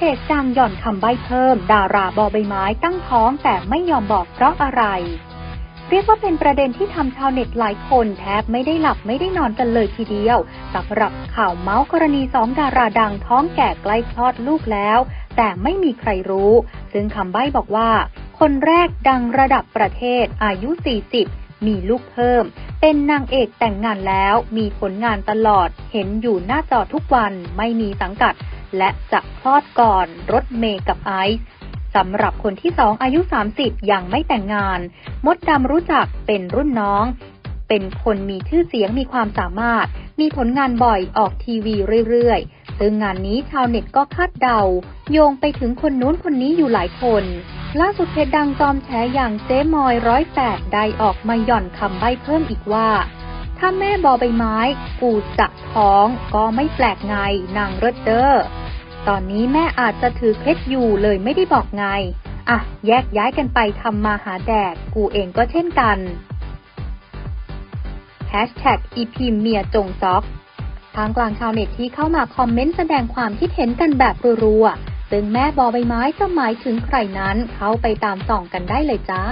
เพจดังหย่อนคำใบ้เพิ่ม ดาราบอใบไม้ตั้งท้องแต่ไม่ยอมบอกเพราะอะไร เรียกว่าเป็นประเด็นที่ทำชาวเน็ตหลายคนแทบไม่ได้หลับไม่ได้นอนกันเลยทีเดียวสำหรับข่าวเมาส์กรณีสองดาราดังท้องแก่ใกล้คลอดลูกแล้ว แต่ไม่มีใครรู้ ซึ่งคำใบ้บอกว่า คนแรกดังระดับประเทศอายุ 40 มีลูกเพิ่ม เป็นนางเอกแต่งงานแล้ว มีผลงานตลอด เห็นอยู่หน้าจอทุกวันไม่มีสังกัด และจะคลอดก่อนรถเมย์กับไอซ์สำหรับคนที่สองอายุ 30 ยังไม่แต่งงาน มดดำรู้จักเป็นรุ่นน้อง เป็นคนมีชื่อเสียงมีความสามารถ มีผลงานบ่อยออกทีวีเรื่อยๆ ซึ่งงานนี้ชาวเน็ตก็คาดเดา โยงไปถึงคนนู้นคนนี้อยู่หลายคน ล่าสุดเพจดังจอมแฉอย่างเจ๊มอยร้อยแปดได้ออกมาหย่อนคำใบ้เพิ่มอีกว่า ถ้าแม่บอใบไม้กูจะท้องก็ไม่แปลกไงนางเรดเดอร์ตอนนี้แม่อาจจะถือเคล็ดอยู่เลยไม่ได้บอกไง อะ แยกย้ายกันไปทำมาหาแดก กูเองก็เช่นกัน Hashtag อีพิมเมียจงซอกทางกลางชาวเน็ตที่เข้ามาคอมเมนต์แสดงความคิดเห็นกันแบบรัวๆซึ่งแม่บอใบไม้จะหมายถึงใครนั้นเข้าไปตามส่องกันได้เลยจ้า